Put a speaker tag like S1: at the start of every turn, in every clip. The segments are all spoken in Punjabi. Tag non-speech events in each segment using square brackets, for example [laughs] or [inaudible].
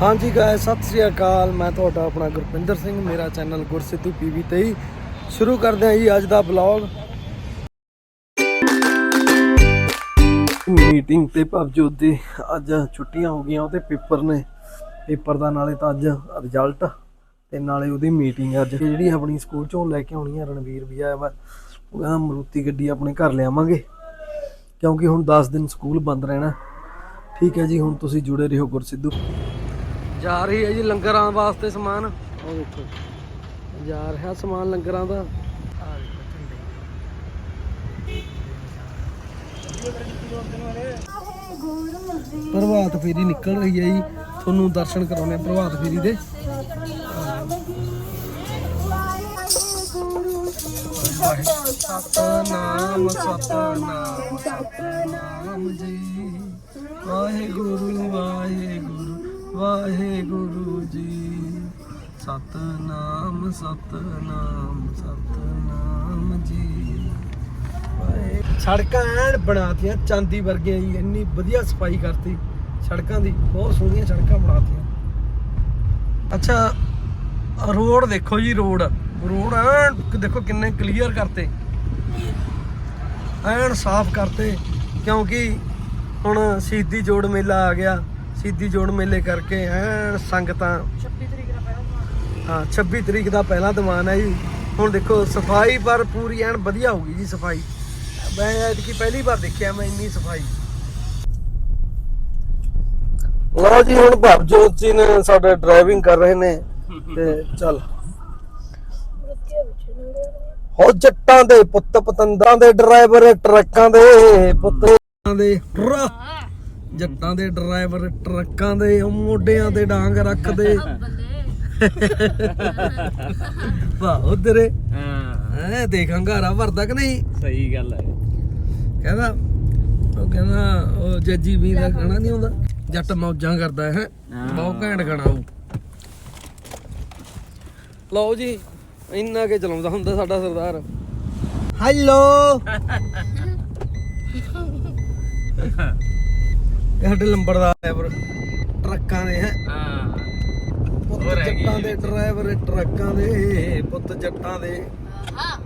S1: ਹਾਂਜੀ ਗਾਇਸ ਸਤਿ ਸ੍ਰੀ ਅਕਾਲ। ਮੈਂ ਤੁਹਾਡਾ ਆਪਣਾ ਗੁਰਪਿੰਦਰ ਸਿੰਘ, ਮੇਰਾ ਚੈਨਲ ਗੁਰਸਿੱਧੂ ਪੀਵੀ 23 ਸ਼ੁਰੂ ਕਰਦੇ ਹਾਂ ਜੀ ਅੱਜ ਦਾ ਬਲੌਗ ਮੀਟਿੰਗ ਤੇ ਭਵਜੋਤ ਦੀ ਅੱਜ ਛੁੱਟੀਆਂ ਹੋ ਗਈਆਂ, ਉਹਦੇ ਪੇਪਰ ਨੇ। ਪੇਪਰ ਦਾ ਨਾਲੇ ਤਾਂ ਅੱਜ ਰਿਜ਼ਲਟ ਤੇ ਨਾਲੇ ਉਹਦੀ ਮੀਟਿੰਗ ਅੱਜ। ਜਿਹੜੀ ਆਪਣੀ ਸਕੂਲ ਚੋਂ ਲੈ ਕੇ ਆਉਣੀ ਹੈ ਰਣਵੀਰ ਵੀ ਆਇਆ ਵਾ, ਉਹ ਕਹਿੰਦਾ ਮਰੂਤੀ ਗੱਡੀ ਆਪਣੇ ਘਰ ਲਿਆਵਾਂਗੇ। ਕਿਉਂਕਿ ਹੁਣ 10 ਦਿਨ ਸਕੂਲ ਬੰਦ ਰਹਿਣਾ। ਠੀਕ ਹੈ ਜੀ, ਹੁਣ ਤੁਸੀਂ ਜੁੜੇ ਰਹੋ ਗੁਰਸਿੱਧੂ। ਜਾ ਰਹੀ ਹੈ ਜੀ ਲੰਗਰਾਂ ਵਾਸਤੇ ਸਮਾਨ। ਉਹ ਦੇਖੋ। ਜਾ ਰਿਹਾ ਸਮਾਨ ਲੰਗਰਾਂ ਦਾ। ਪ੍ਰਭਾਤ ਫੇਰੀ ਨਿਕਲ ਰਹੀ ਹੈ ਜੀ। ਤੁਹਾਨੂੰ ਦਰਸ਼ਨ ਕਰਾਉਣੇ ਪ੍ਰਭਾਤ ਫੇਰੀ ਦੇ। ਸਤਨਾਮ ਸਤਨਾਮ ਸਤਨਾਮ ਜੀ। ਵਾਹਿਗੁਰੂ ਵਾਹਿਗੁਰੂ ਵਾਹਿਗੁਰੂ ਜੀ। ਸਤਨਾਮ ਸਤਨਾਮ ਸਤਨਾਮ ਜੀ। ਸੜਕਾਂ ਐਨ ਬਣਾਤੀਆਂ, ਚਾਂਦੀ ਵਰਗੀਆਂ ਜੀ ਇੰਨੀ ਵਧੀਆ ਸਫ਼ਾਈ ਕਰਤੀ ਸੜਕਾਂ ਦੀ, ਬਹੁਤ ਸੋਹਣੀਆਂ ਸੜਕਾਂ ਬਣਾਤੀਆਂ। ਅੱਛਾ, ਰੋਡ ਦੇਖੋ ਜੀ, ਰੋਡ। ਰੋਡ ਐਨ, ਦੇਖੋ ਕਿੰਨੇ ਕਲੀਅਰ ਕਰਤੇ। ਐਨ ਸਾਫ਼ ਕਰਤੇ, ਕਿਉਂਕਿ ਹੁਣ ਸ਼ਹੀਦੀ ਜੋੜ ਮੇਲਾ ਆ ਗਿਆ। ਸ਼ਹੀਦੀ ਜੋੜ ਮੇਲੇ ਕਰਕੇ ਐਨ ਸੰਗਤਾਂ। 26 ਤਰੀਕ ਦਾ ਪਹਿਲਾ ਹਾਂ 26 ਤਰੀਕ ਦਾ ਪਹਿਲਾ ਦੀਵਾਨ ਹੈ ਜੀ। ਹੁਣ ਦੇਖੋ ਸਫ਼ਾਈ ਪਰ ਪੂਰੀ ਐਨ ਵਧੀਆ ਹੋ ਗਈ ਜੀ ਸਫ਼ਾਈ। ਮੈਂ ਐਤਕੀ ਪਹਿਲੀ ਵਾਰ ਦੇਖਿਆ ਮੈਂ ਇੰਨੀ ਸਫ਼ਾਈ। ਲਓ ਜੀ ਹੁਣ ਭਵਜੋਤ ਜੀ ਨੇ ਸਾਡੇ ਡਰਾਈਵਿੰਗ ਕਰ ਰਹੇ ਨੇ ਤੇ ਚੱਲ। ਹੋ ਜੱਟਾਂ ਦੇ ਪੁੱਤ ਪਤੰਦਰਾਂ ਦੇ ਡਰਾਈਵਰ ਟਰੱਕਾਂ ਦੇ ਪੁੱਤਾਂ ਦੇ ਜੱਟਾਂ ਦੇ ਡਰਾਈਵਰ ਟਰੱਕਾਂ ਦੇ ਉਹ ਮੋਢਿਆਂ ਤੇ ਡਾਂਗ ਰੱਖਦੇ। ਵਾਹ ਉਧਰੇ
S2: ਹਾਂ।
S1: ਐ ਦੇਖ ਹੰਗਾਰਾ ਭਰਦਾ ਕਿ ਨਹੀਂ?
S2: ਸਹੀ ਗੱਲ ਹੈ।
S1: ਕਹਿੰਦਾ ਉਹ ਕਹਿੰਦਾ ਉਹ ਜੱਜੀ ਵੀ ਦਾ ਗਾਣਾ ਨਹੀਂ ਆਉਂਦਾ? ਜੱਟ ਮੌਜਾਂ ਕਰਦਾ ਹੈ? ਬਹੁਤ ਘੈਂਟ ਗਾਣਾ ਉਹ। ਲਓ ਜੀ ਇੰਨਾ ਕੇ ਚਲਾਉਂਦਾ ਹੁੰਦਾ ਸਾਡਾ ਸਰਦਾਰ। ਹੈਲੋ [laughs] ਇਹ ਸਾਡੇ ਲੰਬੜਦਾਰ ਡਰਾਈਵਰ ਟਰੱਕਾਂ ਦੇ ਹੈ।
S2: ਹਾਂ।
S1: ਪੁੱਤ ਜੱਟਾਂ ਦੇ ਡਰਾਈਵਰ ਟਰੱਕਾਂ ਦੇ ਪੁੱਤ ਜੱਟਾਂ ਦੇ। ਹਾਂ।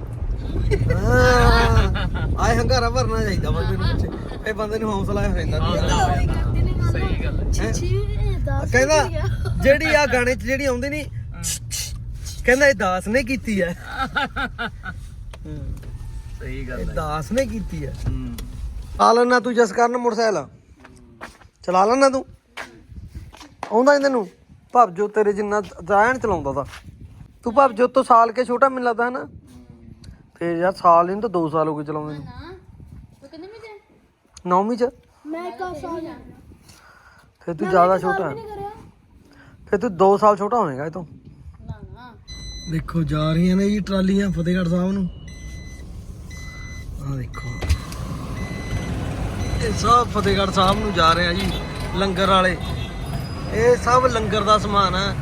S1: ਆਏ ਹੰਗਾਰਾ ਭਰਨਾ ਚਾਹੀਦਾ ਬੰਦੇ ਨੂੰ ਪਿੱਛੇ। ਇਹ ਬੰਦੇ ਨੂੰ ਹੌਸਲਾ ਹੋ ਜਾਂਦਾ
S2: ਸਹੀ ਗੱਲ ਹੈ?
S1: ਕਹਿੰਦਾ ਜਿਹੜੀ ਆ ਗਾਣੇ 'ਚ ਜਿਹੜੀ ਆਉਂਦੀ ਨਹੀਂ ਕਹਿੰਦਾ ਇਹ ਦਾਸ ਨੇ ਕੀਤੀ ਹੈ
S2: ਸਹੀ ਗੱਲ
S1: ਇਹ
S2: ਹੈ।
S1: ਦਾਸ ਨੇ ਕੀਤੀ ਹੈ
S2: ਹੂੰ।
S1: ਚਲਾ ਲੈਣਾ ਤੂੰ ਜਸ ਕਰਨ ਮੋਟਰਸਾਈਕਲ। ਚਲਾ ਲੈਣਾ ਤੂੰ। ਆਉਂਦਾ ਨਹੀਂ ਤੈਨੂੰ। ਭਵਜੋ ਤੇਰੇ ਜਿੰਨਾ ਜਾਇਨ ਚਲਾਉਂਦਾ ਤਾ। ਤੂੰ ਭਵਜੋ ਤੋਂ ਸਾਲ ਕੇ ਛੋਟਾ ਮੈਨੂੰ ਲੱਗਦਾ ਹੈ ਨਾ ਫੇਰ ਯਾਰ ਸਾਲ ਨਹੀਂ ਤਾਂ 2 ਸਾਲ ਹੋ ਗਏ ਚਲਾਉਂਦੇ ਨੂੰ। ਨੌਵੀਂ ਚ?
S3: ਮੈਂ ਇੱਕ ਸਾਲ
S1: ਫਿਰ ਤੂੰ ਜ਼ਿਆਦਾ ਛੋਟਾ। ਹੈ ਫਿਰ ਤੂੰ 2 ਸਾਲ ਛੋਟਾ ਹੋਵੇਂਗਾ ਇਹ ਤੋਂ।
S3: ਨਾ। ਨਾ
S1: ਦੇਖੋ ਜਾ ਰਹੀਆਂ ਨੇ ਜੀ ਟਰਾਲੀਆਂ ਫਤਿਹਗੜ੍ਹ ਸਾਹਿਬ ਨੂੰ। ਆ ਦੇਖੋ। ਇਹ ਸਭ ਫਤਿਹਗੜ੍ਹ ਸਾਹਿਬ ਨੂੰ ਜਾ ਰਹੇ ਆ ਜੀ, ਲੰਗਰ ਵਾਲੇ। ਇਹ ਸਭ ਲੰਗਰ ਦਾ ਸਮਾਨ ਹੈ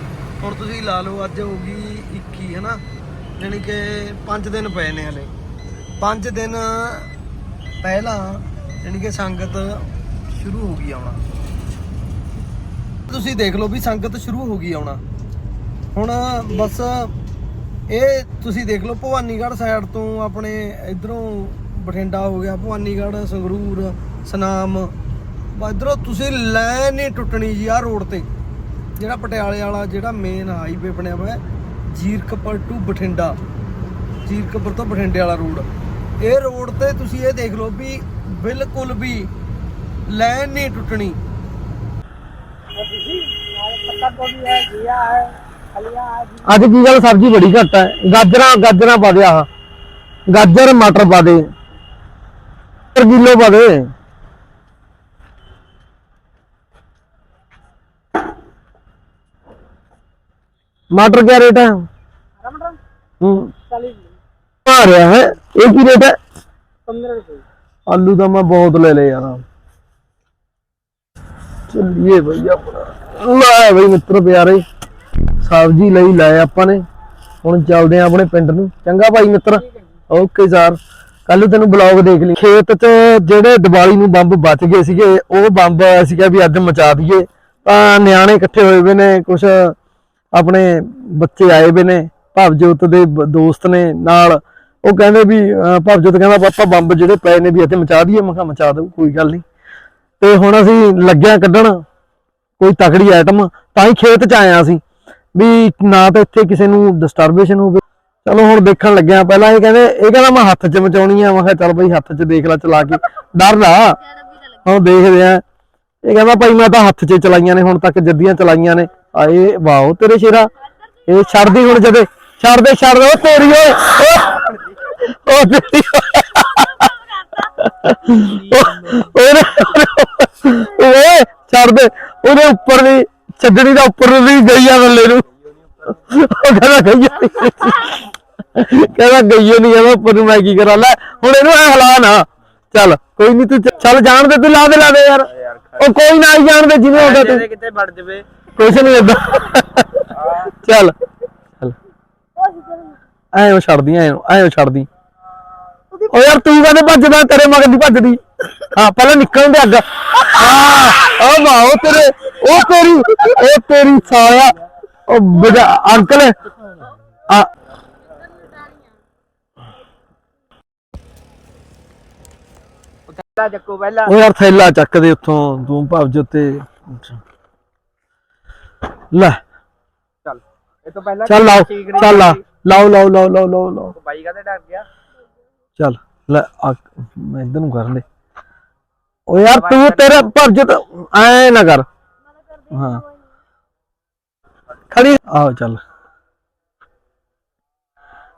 S1: ਹੁਣ ਤੁਸੀਂ ਲਾ ਲਓ, ਅੱਜ ਹੋ ਗਈ 21 ਹੈ ਨਾ ਯਾਨੀ ਕਿ 5 ਦਿਨ ਪਏ ਨੇ ਹਲੇ। 5 ਦਿਨ ਪਹਿਲਾਂ ਯਾਨੀ ਕਿ ਸੰਗਤ ਸ਼ੁਰੂ ਹੋ ਗਈ ਆਉਣਾ। ਤੁਸੀਂ ਦੇਖ ਲਓ ਵੀ ਸੰਗਤ ਸ਼ੁਰੂ ਹੋ ਗਈ ਆਉਣਾ। ਹੁਣ ਬਸ ਇਹ ਤੁਸੀਂ ਦੇਖ ਲਓ, ਭਵਾਨੀਗੜ੍ਹ ਸਾਈਡ ਤੋਂ ਆਪਣੇ ਇਧਰੋਂ ਬਠਿੰਡਾ ਹੋ ਗਿਆ, ਭਵਾਨੀਗੜ੍ਹ ਸੰਗਰੂਰ। ਸਨਾਮ। ਇਧਰੋਂ ਤੁਸੀਂ ਲਾਈਨ ਨਹੀਂ ਟੁੱਟਣੀ ਜੀ ਆਹ ਰੋਡ ਤੇ। ਜਿਹੜਾ ਪਟਿਆਲੇ ਵਾਲਾ ਜਿਹੜਾ ਮੇਨ ਹਾਈਵੇ ਬਣਿਆ ਹੋਇਆ ਜੀਰਕਪੁਰ ਟੂ ਬਠਿੰਡਾ। ਜੀਰਕਪੁਰ ਤੋਂ ਬਠਿੰਡੇ ਵਾਲਾ ਰੋਡ। ਇਹ ਰੋਡ ਤੇ ਤੁਸੀਂ ਇਹ ਦੇਖ ਲਓ ਵੀ ਬਿਲਕੁਲ ਵੀ ਲਾਈਨ ਨਹੀਂ ਟੁੱਟਣੀ।
S4: ਅੱਜ ਕੀ ਗੱਲ ਸਬਜ਼ੀ ਬੜੀ ਘੱਟ ਹੈ? ਗਾਜਰਾਂ ਗਾਜਰਾਂ ਪਾ ਦੇ ਆਹ। ਗਾਜਰ, ਮਟਰ ਪਾ ਦੇ। ਕਿਲੋ ਪਾ ਦੇ। ਮਟਰ ਕਿਆ ਰੇਟ ਹੈ ਹੂੰ। ਆ ਰਿਹਾ ਹੈ। ਇਹ ਕੀ ਰੇਟ ਹੈ? 15 ਰੁਪਏ ਆਲੂ ਤਾਂ ਮੈਂ ਬਹੁਤ ਲੈ ਲਏ ਯਾਰ। ਚੱਲੀਏ ਬਈ ਆਪਣਾ। ਸਬਜ਼ੀ ਲਈ ਲੈ ਆਪਾਂ ਨੇ। ਹੁਣ ਚੱਲਦੇ ਆ ਆਪਣੇ ਪਿੰਡ ਨੂੰ। ਚੰਗਾ ਭਾਈ ਮਿੱਤਰ। ਓਕੇ ਸਰ ਕੱਲ ਤੈਨੂੰ ਬਲੌਗ ਦੇਖ ਲਈ। ਖੇਤ 'ਚ ਜਿਹੜੇ ਦੀਵਾਲੀ ਨੂੰ ਬੰਬ ਬਚ ਗਏ ਸੀਗੇ, ਉਹ ਬੰਬ ਅਸੀਂ ਕਿਹਾ ਵੀ ਅੱਜ ਮਚਾ ਦਈਏ। ਤਾਂ ਨਿਆਣੇ ਇਕੱਠੇ ਹੋਏ ਵੇ ਨੇ ਕੁਝ ਆਪਣੇ ਬੱਚੇ ਆਏ ਵੇ ਨੇ ਭਵਜੋਤ ਦੇ ਦੋਸਤ ਨੇ ਨਾਲ। ਉਹ ਕਹਿੰਦੇ ਵੀ ਭਵਜੋਤ ਕਹਿੰਦਾ ਪਾਪਾ ਬੰਬ ਜਿਹੜੇ ਪਏ ਨੇ ਵੀ ਇੱਥੇ ਮਚਾ ਦਈਏ। ਮੈਂ ਕਿਹਾ ਮਚਾ ਦਿਓ ਕੋਈ ਗੱਲ ਨਹੀਂ। ਤੇ ਹੁਣ ਅਸੀਂ ਲੱਗਿਆ ਕੱਢਣ ਕੋਈ ਤਕੜੀ ਆਈਟਮ ਤਾਂ ਹੀ ਖੇਤ ਚ ਆਇਆ ਸੀ ਵੀ ਨਾ ਤਾਂ ਇੱਥੇ ਕਿਸੇ ਨੂੰ ਡਿਸਟਰਬੇਸ਼ਨ ਹੋਵੇ। ਚਲੋ ਹੁਣ ਦੇਖਣ ਲੱਗਿਆ ਪਹਿਲਾਂ ਇਹ ਕਹਿੰਦੇ ਇਹ ਕਹਿੰਦਾ ਮੈਂ ਹੱਥ 'ਚ ਮਚਾਉਣੀ ਆ। ਮੈਂ ਕਿਹਾ ਚੱਲ ਬਈ ਹੱਥ 'ਚ ਦੇਖ ਲੈ ਚਲਾ ਕੇ। ਡਰ ਨਾ ਹੁਣ ਦੇਖਦੇ ਆ। ਇਹ ਕਹਿੰਦਾ ਭਾਈ ਮੈਂ ਤਾਂ ਹੱਥ 'ਚ ਚਲਾਈਆਂ ਨੇ ਹੁਣ ਤੱਕ ਜੱਦੀਆਂ ਚਲਾਈਆਂ ਨੇ। ਆਏ ਵਾਓ ਤੇਰੇ ਸ਼ੇਰਾ। ਇਹ ਛੱਡਦੀ ਹੁਣ ਜਦੇ। ਛੱਡ ਦੇ ਛੱਡ ਦੇ ਤੇਰੀ ਓਏ ਓਏ। ਤੇਰੀ ਛੱਡ ਦੇ ਉਹਦੇ ਉੱਪਰ ਵੀ ਛੱਡਣੀ ਦਾ ਉੱਪਰ ਵੀ ਗਈ ਆ ਬੱਲੇ ਨੂੰ। ਉਹ ਕਹਿੰਦਾ ਗਈ ਆ। ਕਹਿੰਦਾ ਗਈ ਓ ਨਹੀਂ ਕਹਿੰਦਾ ਉੱਪਰ ਨੂੰ ਮੈਂ ਕੀ ਕਰਾਂ? ਲੈ ਹੁਣ ਇਹਨੂੰ ਐ ਹਲਾ ਨਾ। ਚੱਲ ਕੋਈ ਨਹੀਂ ਤੂੰ ਚੱਲ ਜਾਣ ਦੇ ਤੂੰ ਲਾ ਦੇ ਲਾ ਦੇ ਯਾਰ। ਉਹ ਕੋਈ ਨਾ ਜਾਣ ਦੇ ਜਿਵੇਂ ਹੁੰਦਾ ਤੂੰ।
S2: ਕਿਤੇ ਵੜ ਜਵੇ।
S4: ਕੁਛ ਨਹੀਂ ਏਦਾਂ। ਚੱਲ। ਚੱਲ ਐਂ ਉਹ ਛੱਡਦੀ ਐਂ ਐਂ ਉਹ ਛੱਡਦੀ। ਓ ਯਾਰ ਤੂੰ ਕਹਿੰਦੇ ਭੱਜਦਾ? ਤੇਰੇ ਮਗਰ ਦੀ ਭੱਜਦੀ। ਹਾਂ ਪਹਿਲਾਂ ਨਿਕਲਣ ਦੇ ਅੱਗ। ਹਾਂ ਓ ਵਾਹ ਉਹ ਤੇਰੇ ਉਹ ਤੇਰੀ ਉਹ ਤੇਰੀ ਸਾਇਆ ਉਹ ਬਜਾ ਅੰਕਲ। ਆ।
S2: ਪਹਿਲਾਂ ਚੱਕੋ ਪਹਿਲਾਂ।
S4: ਉਹ ਯਾਰ ਥੈਲਾ ਚੱਕ ਦੇ ਉੱਥੋਂ ਤੂੰ ਭਵਜ ਉੱਤੇ। ਲੈ
S2: ਚੱਲ ਇਹ ਤੋਂ ਪਹਿਲਾਂ
S4: ਚੱਲ ਲਾਓ
S2: ਠੀਕ ਨਹੀਂ
S4: ਚੱਲ ਲਾ
S2: ਸੀ।
S4: ਲਾਓ ਲਾਓ ਲਾਓ ਲਾਓ ਲਾਓ ਲਾਓ
S2: ਬਾਈ ਕਾਹਦੇ ਡਰ ਗਿਆ
S4: ਚੱਲ ਲੈ ਆ ਮੈਂ ਇਧਰ ਨੂੰ ਕਰਨ ਦੇ ਓ ਯਾਰ ਤੂੰ ਤੇਰਾ ਭੱਜ ਐ ਨਾ ਕਰ ਹਾਂ ਖੜੀ ਆਓ ਚੱਲ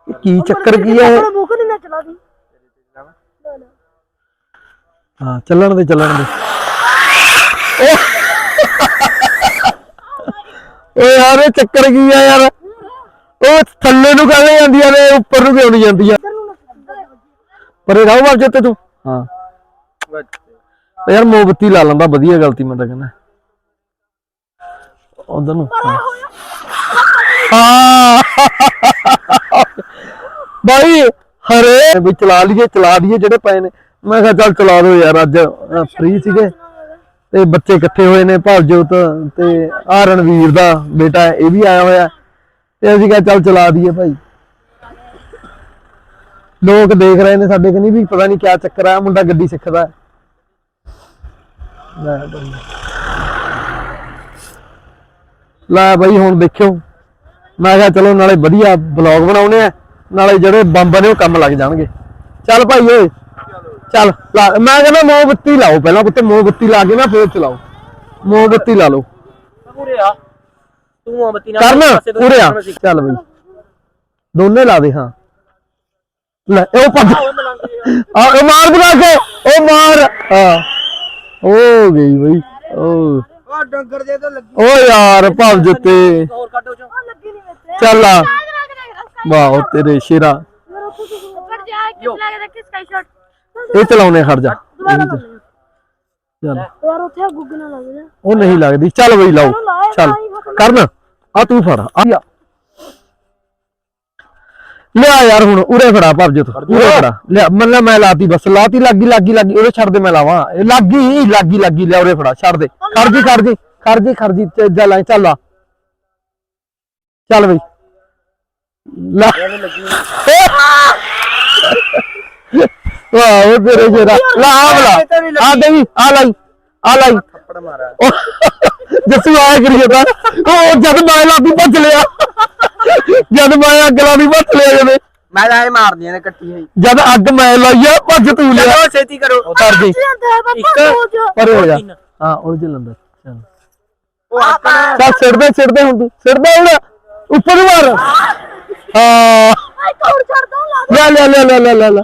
S4: ਇਹ ਕੀ ਚੱਕਰ ਕੀ ਹੈ ਇਹ?
S3: ਮੁੱਖ ਨਹੀਂ ਨਾ ਚਲਾ ਦੀ
S4: ਹਾਂ ਚੱਲਣ ਦੇ ਚੱਲਣ ਦੇ ਓ ਇਹ ਯਾਰ, ਇਹ ਚੱਕਰ ਕੀ ਆ ਯਾਰ? ਉਹ ਥੱਲੇ ਨੂੰ ਕਾਹਦੇ ਜਾਂਦੀਆਂ ਨੇ ਉੱਪਰ ਨੂੰ ਕਿਉਂ ਨਹੀਂ ਜਾਂਦੀਆਂ ਪਰੇ ਰਹੋ ਬਾਬ ਤੇ ਤੂੰ। ਹਾਂ। ਤੇ ਯਾਰ, ਮੋਮਬੱਤੀ ਲਾ ਲੈਂਦਾ, ਵਧੀਆ ਗਲਤੀ ਮੈਂ ਤਾਂ ਕਹਿੰਦਾ। ਉਧਰ ਨੂੰ। ਬਾਈ, ਹਰੇ। ਵੀ ਚਲਾ ਲਈਏ, ਚਲਾ ਦਈਏ ਜਿਹੜੇ ਪਏ ਨੇ। ਮੈਂ ਕਿਹਾ ਚੱਲ ਚਲਾ ਦਿਓ ਯਾਰ, ਅੱਜ ਫ੍ਰੀ ਸੀਗੇ। ਤੇ ਬੱਚੇ ਇਕੱਠੇ ਹੋਏ ਨੇ ਭਵਜੋਤ ਤੇ ਆ ਰਣਵੀਰ ਦਾ ਬੇਟਾ ਇਹ ਵੀ ਆਇਆ ਹੋਇਆ ਤੇ ਅਸੀਂ ਕਿਹਾ ਚੱਲ ਚਲਾ ਦਈਏ ਭਾਈ। ਲੋਕ ਦੇਖ ਰਹੇ ਨੇ ਸਾਡੇ ਕਨੀ ਵੀ, ਪਤਾ ਨਹੀਂ ਕਿਆ ਚੱਕਰ ਆ, ਮੁੰਡਾ ਗੱਡੀ ਸਿੱਖਦਾ ਲੈ ਬਈ। ਹੁਣ ਦੇਖਿਓ। ਮੈਂ ਕਿਹਾ ਚਲੋ ਨਾਲੇ ਵਧੀਆ ਬਲੌਗ ਬਣਾਉਣੇ ਆ, ਨਾਲੇ ਜਿਹੜੇ ਬੰਬ ਨੇ ਉਹ ਕੰਮ ਲੱਗ ਜਾਣਗੇ। ਚੱਲ ਭਾਈ ਓਏ। ਚੱਲ ਲਾ ਮੈਂ ਕਹਿੰਦਾ ਮੋਮਬੱਤੀ ਲਾਓ ਪਹਿਲਾਂ ਪੁੱਤੇ ਮੋਮਬੱਤੀ ਲਾ ਕੇ ਨਾ ਫੇਰ ਚਲਾਓ। ਮੋਮਬੱਤੀ ਲਾ ਲਓ।
S2: ਪੂਰੇ ਆ। ਤੂੰ ਮੋਮਬੱਤੀ ਨਾਲ
S4: ਕਰਨ ਉਰੇ ਆ। ਚੱਲ ਬਈ। ਦੋਨੇ ਲਾ ਦੇ ਹਾਂ। ਲੈ ਉਹ ਪੱਗ ਆ। ਉਹ ਮਾਰ ਬਣਾ ਕੇ ਉਹ ਮਾਰ। ਹਾਂ ਹੋ ਗਈ ਬਈ ਉਹ
S2: ਉਹ ਡੰਗਰ ਜੇ ਤੋਂ ਲੱਗੀ।
S4: ਓ ਯਾਰ ਭਵ ਜੁੱਤੇ
S2: ਹੋਰ ਕੱਢੋ ਚੋਂ।
S3: ਲੱਗੀ ਨਹੀਂ ਵਿੱਚ
S4: ਚੱਲ ਆ। ਵਾਹ ਤੇਰੇ ਸ਼ੇਰਾ।
S3: ਉੱਪਰ ਜਾ ਕੇ ਲਾ ਕੇ ਦੇਖ ਸਕਾਈ
S4: ਇਹ ਚਲਾਉਣੇ ਖੜ ਜਾ। ਚੱਲ।
S3: ਯਾਰ ਉੱਥੇ ਗੁੱਗ ਨਾ ਲੱਗ ਜਾ।
S4: ਉਹ ਨਹੀਂ ਲੱਗਦੀ। ਚੱਲ ਬਈ ਲਾਓ। ਚੱਲ ਕਰਨ। ਆ ਤੂੰ ਫੜ। ਆ। ਲਿਆ। ਯਾਰ ਹੁਣ ਉਰੇ ਫੜਾ ਭਰਜਤ ਉਰੇ ਫੜਾ। ਲਿਆ। ਮੰਨ ਮੈਂ ਲਾਤੀ ਬਸ। ਲਾਤੀ ਲੱਗੀ ਲੱਗੀ ਲੱਗੀ। ਉਰੇ ਛੱਡ ਦੇ ਮੈਂ ਲਾਵਾਂ। ਇਹ ਲੱਗੀ ਲੱਗੀ ਲੱਗੀ। ਲਿਆ ਉਰੇ ਫੜਾ। ਛੱਡ ਦੇ। ਖਰਜੀ ਖਰਜੀ ਖਰਜੀ ਤੇ ਜਾ। ਲੈ ਚੱਲ ਆ। ਚੱਲ ਬਈ। ਲਾ। ਵਾਹ ਉਹ ਤੇਰੇ ਜਿਹੜਾ ਲਾ ਆ ਬਲਾ ਆ ਦੇਵੀ ਆ ਲਈ ਆ ਲਈ।
S2: ਥੱਪੜ ਮਾਰਾ
S4: ਉਹ ਜੱਸੂ ਆਇਆ ਕਰੀ ਜਾਂਦਾ। ਉਹ ਜਦ ਮੈਂ ਲਾਤੀ ਭੱਜ ਲਿਆ। ਜਦ ਮੈਂ ਅੱਗ ਲਾਦੀ ਭੱਜ ਲਿਆ ਜਦੇ
S2: ਮੈਂ ਤਾਂ ਇਹ ਮਾਰਦੀਆਂ ਨੇ ਕੱਟੀ ਹੋਈ।
S4: ਜਦ ਅੱਗ ਮੈਂ ਲਾਈ ਆ ਭੱਜ ਤੂੰ ਲਿਆ।
S2: ਚਲੋ ਛੇਤੀ ਕਰੋ।
S4: ਕਰ ਦੀ।
S3: ਜਾਂਦਾ ਹੈ
S2: ਇੱਕ
S3: ਪਾਪਾ ਹੋ ਜਾ।
S4: ਪਰੇ ਹੋ ਜਾ। ਹਾਂ ਉਹ ਚ ਲੰਦਾ ਚੱਲ।
S2: ਉਹ ਆਪਣਾ
S4: ਚੱਲ ਸਿੱਟਦੇ ਸਿੱਟਦੇ ਹੁਣ ਤੂੰ। ਸਿੱਟਦੇ ਹੁਣ। ਉੱਪਰ ਮਾਰ। ਹਾਂ।
S3: ਆਈ ਕੌਣ ਛੱਡ ਦੋ। ਲਾ
S4: ਲੈ ਲੈ ਲੈ ਲੈ ਲੈ ਲੈ।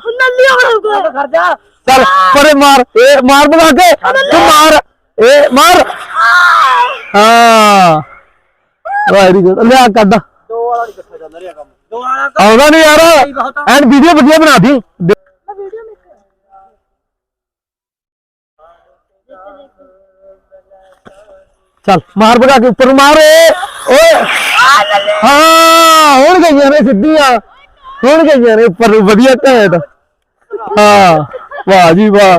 S2: ਜਾ।
S4: ਚੱਲ ਪਰੇ ਮਾਰ ਇਹ ਮਾਰ ਬਣਾ ਕੇ ਤੂੰ ਮਾਰ ਇਹ ਮਾਰ। ਹਾਂ। ਵੈਰੀ ਗੁੱਡ ਲਿਆ ਕੱਢ।
S2: ਦੋ ਵਾਲਾ ਨਹੀਂ ਇਕੱਠਾ ਜਾਂਦਾ ਰਿਹਾ ਕੰਮ। ਦੋ ਵਾਲਾ
S4: ਆਉਂਦਾ ਨਹੀਂ ਯਾਰ। ਐਂਡ ਵੀਡੀਓ ਵਧੀਆ ਬਣਾ ਦੀ।
S3: ਵੀਡੀਓ ਮੇਕ
S4: ਚੱਲ ਮਾਰ ਭਗਾ ਕੇ ਉੱਪਰ ਮਾਰ ਓਏ। ਓਏ ਹਾਂ ਹੁਣ ਗਈਆਂ ਨੇ ਸਿੱਧੀਆਂ। ਹੁਣ ਗਈਆਂ ਨੇ ਉੱਪਰ ਨੂੰ ਵਧੀਆ ਘੈਂਟ ਹਾਂ ਵਾਹ ਜੀ ਵਾਹ।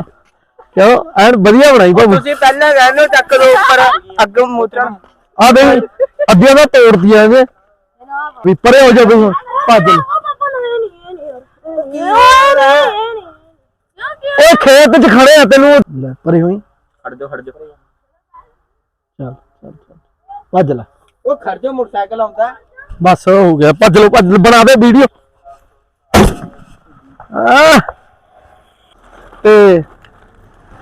S4: ਕਿਉਂ? ਐਨ ਵਧੀਆ ਬਣਾਈ ਭਾਬੂ।
S2: ਤੁਸੀਂ ਪਹਿਲਾਂ ਕਹਿੰਦੇ ਚੱਕ ਦੋ ਉੱਪਰ। ਅੱਗ ਮੋਚਣ
S4: ਆ ਦੇ ਅੱਧੀਆਂ ਦਾ ਤੋੜਦੀਆਂ ਇਹਨੇ। ਵੀ ਪਰੇ ਹੋ ਜਾ ਤੂੰ ਭੱਜ ਲੈ।
S3: ਇਹ
S4: ਖੇਤ 'ਚ ਖੜੇ ਆ ਤੈਨੂੰ। ਲੈ ਪਰੇ ਹੋਈ।
S2: ਖੜ ਜਾ ਖੜ ਜਾ
S4: ਚੱਲ ਚੱਲ ਚੱਲ। ਭੱਜ ਲੈ।
S2: ਉਹ ਖੜ ਜਾ ਮੋਟਰਸਾਈਕਲ ਆਉਂਦਾ।
S4: ਬਸ ਹੋ ਗਿਆ। ਭੱਜ ਲੋ ਭੱਜ ਲਓ, ਬਣਾ ਦੇ ਵੀਡੀਓ। ਆ ਤੇ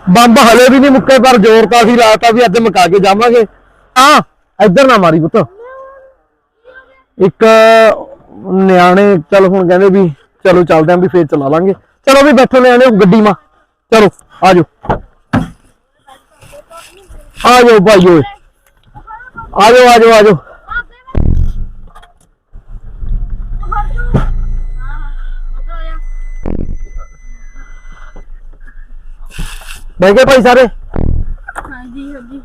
S4: ਬੰਬ ਹਲੇ ਵੀ ਨਹੀਂ ਮੁੱਕੇ, ਪਰ ਜ਼ੋਰ ਤਾਂ ਅਸੀਂ ਲਾਤਾ ਵੀ ਅੱਜ ਮੁਕਾ ਕੇ ਜਾਵਾਂਗੇ। ਆ ਇੱਧਰ ਨਾ ਮਾਰੀ ਪੁੱਤ। ਇੱਕ ਨਿਆਣੇ, ਚਲ ਹੁਣ ਕਹਿੰਦੇ ਵੀ, ਚਲੋ ਚੱਲਦੇ ਆਂ ਵੀ ਫੇਰ ਚਲਾ ਲਾਂਗੇ। ਚਲੋ ਵੀ ਬੈਠੋ ਨਿਆਣੇ ਗੱਡੀ ਮਾ। ਚਲੋ, ਆ ਜਾਓ। ਆ ਜਾਓ ਭਾਈ ਓਏ। ਆ ਜਾਓ ਆ ਜਾਓ ਆ ਜਾਓ। ਬਹਿ ਗਏ ਭਾਈ ਸਾਰੇ?
S3: ਹਾਂਜੀ ਹਾਂਜੀ।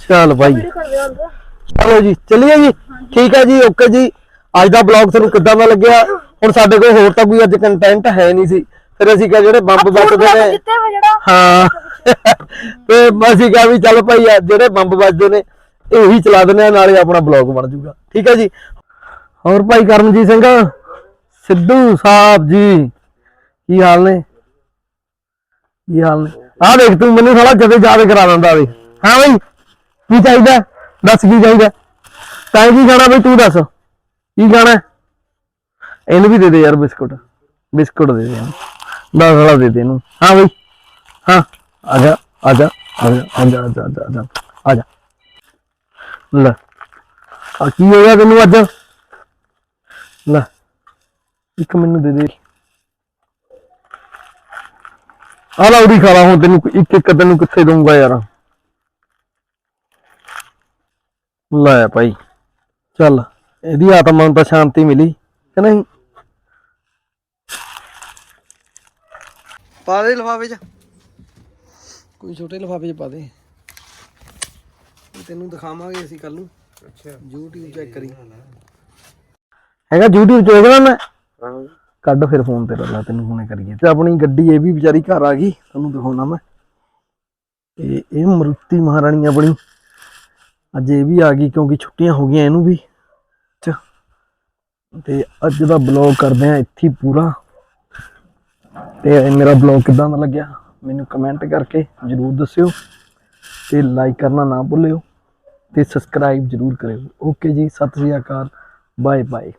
S4: ਚੱਲ ਭਾਈ। ਚਲੋ ਜੀ ਚੱਲੀਏ ਜੀ। ਠੀਕ ਹੈ ਜੀ ਓਕੇ ਜੀ। ਅੱਜ ਦਾ ਬਲੌਗ ਤੁਹਾਨੂੰ ਕਿੱਦਾਂ ਦਾ ਲੱਗਿਆ? ਹੁਣ ਸਾਡੇ ਕੋਲ ਹੋਰ ਤਾਂ ਕੋਈ ਅੱਜ ਕੰਟੈਂਟ ਹੈ ਨਹੀਂ ਸੀ। ਫਿਰ ਅਸੀਂ ਕਿਹਾ ਜਿਹੜੇ ਬੰਬ ਵੱਜਦੇ ਨੇ ਹਾਂ। ਤੇ ਅਸੀਂ ਕਿਹਾ ਵੀ ਚੱਲ ਭਾਈ ਜਿਹੜੇ ਬੰਬ ਵੱਜਦੇ ਨੇ ਇਹੀ ਚਲਾ ਦਿੰਦੇ ਆ ਨਾਲੇ ਆਪਣਾ ਬਲੌਗ ਬਣ ਜਾਊਗਾ। ਠੀਕ ਹੈ ਜੀ? ਹੋਰ ਭਾਈ ਕਰਮਜੀਤ ਸਿੰਘ? ਸਿੱਧੂ ਸਾਹਿਬ ਜੀ। ਕੀ ਹਾਲ ਨੇ? ਕੀ ਹਾਲ ਨੇ? ਆਹ ਦੇਖ ਤੂੰ ਮੈਨੂੰ ਸਾਲਾ ਜਦੇ ਯਾਦ ਕਰਾ ਦਿੰਦਾ ਵੇ। ਹਾਂ ਬਈ ਕੀ ਚਾਹੀਦਾ? ਦੱਸ ਕੀ ਚਾਹੀਦਾ? ਤਾਂ ਕੀ ਖਾਣਾ ਬਈ ਤੂੰ ਦੱਸ? ਕੀ ਖਾਣਾ? ਇਹਨੂੰ ਵੀ ਦੇ ਦੇ ਯਾਰ ਬਿਸਕੁਟ। ਬਿਸਕੁਟ ਦੇ ਦੇ ਇਹਨੂੰ। ਦਸ ਵਾਲਾ ਦੇ ਦੇ ਇਹਨੂੰ। ਹਾਂ ਬਈ। ਹਾਂ। ਆ ਜਾ ਆ ਜਾ ਆ ਜਾ ਆ ਜਾ ਆ ਜਾ, ਆ ਜਾ, ਲੈ। ਆ ਕੀ ਹੋ ਤੈਨੂੰ ਅੱਜ? ਲੈ। ਇੱਕ ਮੈਨੂੰ ਦੇ ਦੇ। ਆ ਲਾ ਉਰੀ ਖਾ ਲਾ ਹੁਣ ਤੈਨੂੰ ਇੱਕ ਇੱਕ ਤੈਨੂੰ ਕਿੱਥੇ ਦਊਂਗਾ ਯਾਰ। ਲੈ ਭਾਈ ਚੱਲ ਇਹਦੀ ਆਤਮਾ ਨੂੰ ਤਾਂ ਸ਼ਾਂਤੀ ਮਿਲੀ ਕਿ ਨਹੀਂ?
S1: ਪਾ ਦੇ ਲਿਫਾਫੇ 'ਚ। ਕੋਈ ਛੋਟੇ ਲਿਫਾਫੇ 'ਚ ਪਾ ਦੇ। ਤੈਨੂੰ ਦਿਖਾਵਾਂਗੇ ਅਸੀਂ ਕੱਲ ਨੂੰ। ਅੱਛਾ। YouTube ਚੈੱਕ ਕਰੀ।
S4: ਹੈਗਾ YouTube ਚ ਵੇਖਣਾ ਮੈਂ? ਕੱਢ ਫਿਰ ਫੋਨ ਤੇ ਲਾ ਤੈਨੂੰ ਹੁਣੇ ਕਰੀਏ। ਤੇ ਆਪਣੀ ਗੱਡੀ ਇਹ ਵੀ ਵਿਚਾਰੀ ਘਰ ਆ ਗਈ ਤੁਹਾਨੂੰ ਦਿਖਾਉਣਾ ਮੈਂ। ਇਹ ਇਹ ਮਰੂਤੀ ਮਹਾਰਾਣੀ ਆਪਣੀ ਅੱਜ ਇਹ ਵੀ ਆ ਗਈ ਕਿਉਂਕਿ ਛੁੱਟੀਆਂ ਹੋ ਗਈਆਂ ਇਹਨੂੰ ਵੀ। ਚ- ਤੇ ਅੱਜ ਦਾ ਬਲੌਗ ਕਰਦੇ ਆ ਇੱਥੇ ਪੂਰਾ। ਤੇ ਮੇਰਾ ਬਲੌਗ ਕਿਦਾਂ ਦਾ ਲੱਗਿਆ, ਮੈਨੂੰ ਕਮੈਂਟ ਕਰਕੇ ਜਰੂਰ ਦੱਸਿਓ। ਤੇ ਲਾਈਕ ਕਰਨਾ ਨਾ ਭੁੱਲਿਓ। ਤੇ ਸਬਸਕ੍ਰਾਈਬ ਜਰੂਰ ਕਰਿਓ। ਓਕੇ ਜੀ, ਸਤਿ ਸ੍ਰੀ ਅਕਾਲ। Bye bye